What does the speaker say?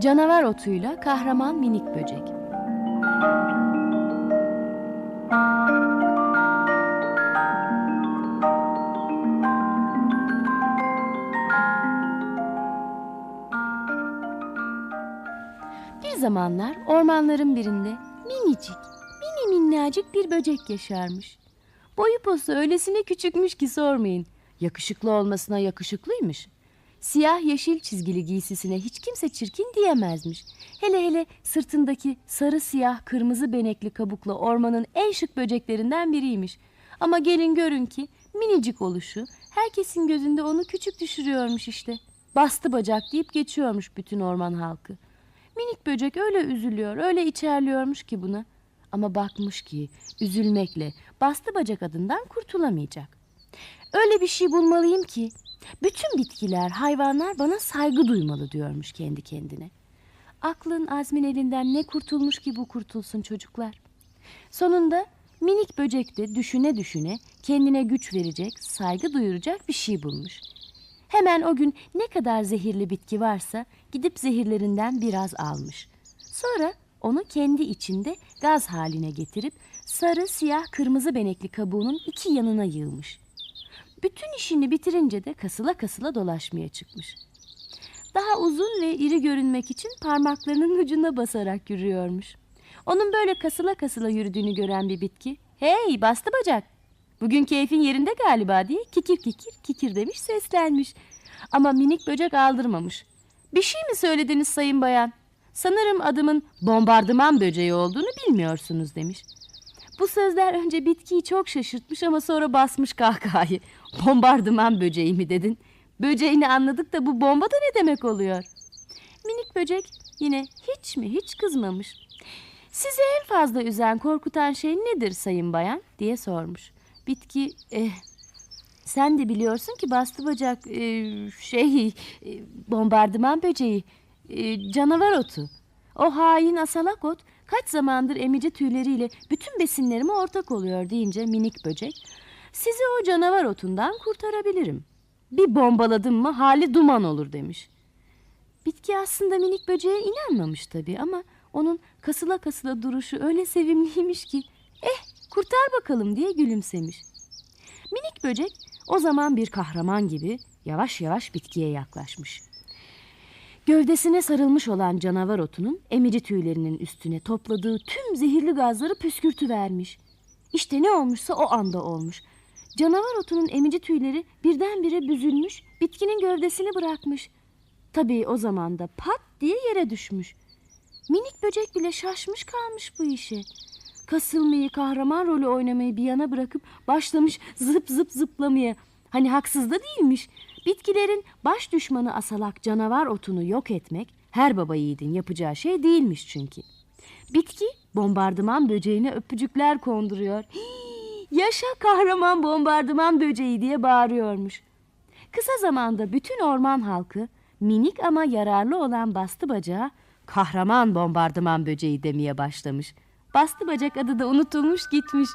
Canavar otuyla kahraman minik böcek. Bir zamanlar ormanların birinde minicik, mini minnacık bir böcek yaşarmış. Boyu posu öylesine küçükmüş ki sormayın. Yakışıklı olmasına yakışıklıymış. Siyah yeşil çizgili giysisine hiç kimse çirkin diyemezmiş. Hele hele sırtındaki sarı siyah kırmızı benekli kabuklu ormanın en şık böceklerinden biriymiş. Ama gelin görün ki minicik oluşu herkesin gözünde onu küçük düşürüyormuş işte. Bastı bacak deyip geçiyormuş bütün orman halkı. Minik böcek öyle üzülüyor, öyle içerliyormuş ki buna. Ama bakmış ki üzülmekle bastı bacak adından kurtulamayacak. Öyle bir şey bulmalıyım ki bütün bitkiler, hayvanlar bana saygı duymalı diyormuş kendi kendine. Aklın azmin elinden ne kurtulmuş ki bu kurtulsun çocuklar. Sonunda minik böcek de düşüne düşüne kendine güç verecek, saygı duyuracak bir şey bulmuş. Hemen o gün ne kadar zehirli bitki varsa gidip zehirlerinden biraz almış. Sonra onu kendi içinde gaz haline getirip sarı, siyah, kırmızı benekli kabuğunun iki yanına yığmış. Bütün işini bitirince de kasıla kasıla dolaşmaya çıkmış. Daha uzun ve iri görünmek için parmaklarının ucuna basarak yürüyormuş. Onun böyle kasıla kasıla yürüdüğünü gören bir bitki, "Hey, bastı bacak. Bugün keyfin yerinde galiba." diye kikir kikir kikir demiş, seslenmiş. Ama minik böcek aldırmamış. "Bir şey mi söylediniz sayın bayan? Sanırım adımın bombardıman böceği olduğunu bilmiyorsunuz." demiş. Bu sözler önce bitkiyi çok şaşırtmış ama sonra basmış kahkahayı. Bombardıman böceği mi dedin? Böceğini anladık da bu bomba da ne demek oluyor? Minik böcek yine hiç mi hiç kızmamış. Sizi en fazla üzen, korkutan şey nedir sayın bayan diye sormuş. Bitki, eh, sen de biliyorsun ki bastı bacak eh, şey, eh, bombardıman böceği, eh, canavar otu. O hain asalak ot kaç zamandır emici tüyleriyle bütün besinlerime ortak oluyor deyince minik böcek, sizi o canavar otundan kurtarabilirim. Bir bombaladım mı hali duman olur demiş. Bitki aslında minik böceğe inanmamış tabii ama onun kasıla kasıla duruşu öyle sevimliymiş ki eh kurtar bakalım diye gülümsemiş. Minik böcek o zaman bir kahraman gibi yavaş yavaş bitkiye yaklaşmış. Gövdesine sarılmış olan canavar otunun emici tüylerinin üstüne topladığı tüm zehirli gazları püskürtü vermiş. İşte ne olmuşsa o anda olmuş. Canavar otunun emici tüyleri birdenbire büzülmüş, bitkinin gövdesini bırakmış. Tabii o zaman da pat diye yere düşmüş. Minik böcek bile şaşmış kalmış bu işe. Kasılmayı, kahraman rolü oynamayı bir yana bırakıp başlamış zıp zıp zıplamaya. Hani haksız da değilmiş. Bitkilerin baş düşmanı asalak canavar otunu yok etmek her baba yiğidin yapacağı şey değilmiş çünkü. Bitki bombardıman böceğine öpücükler konduruyor. "Hii, Yaşa kahraman bombardıman böceği diye bağırıyormuş. Kısa zamanda bütün orman halkı minik ama yararlı olan bastı bacağa kahraman bombardıman böceği demeye başlamış. Bastı bacak adı da unutulmuş gitmiş.